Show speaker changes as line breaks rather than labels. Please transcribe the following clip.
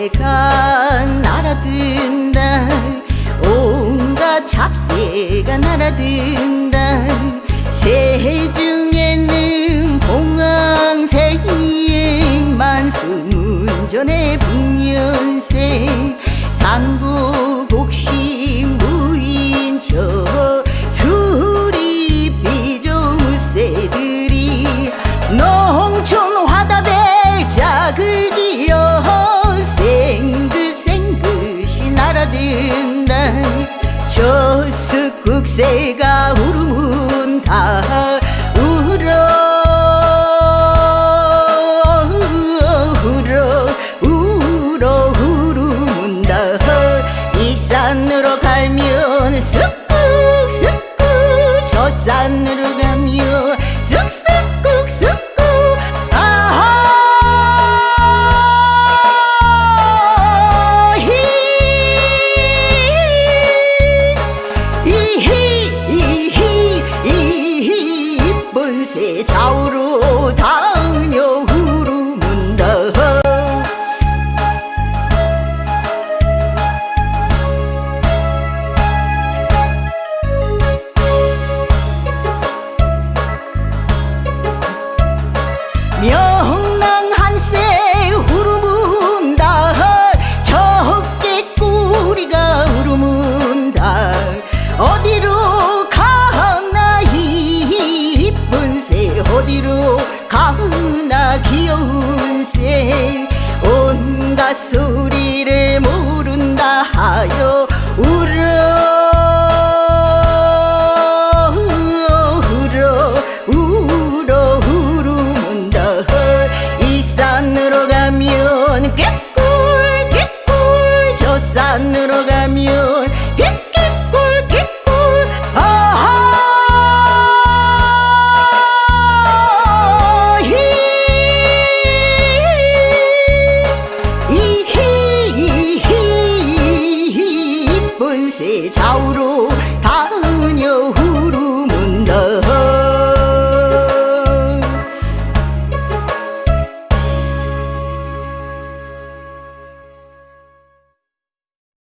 잡새가 날아든다. 온갖 잡새가 날아든다. 새 중엔 저스 국새가 울음은 다 울어 소리를 모른다 하여 울어 울어 울어 울음은다. 이 산으로 가면 깨꿀 깨꿀 저 산으로 가면 글쎄 좌우로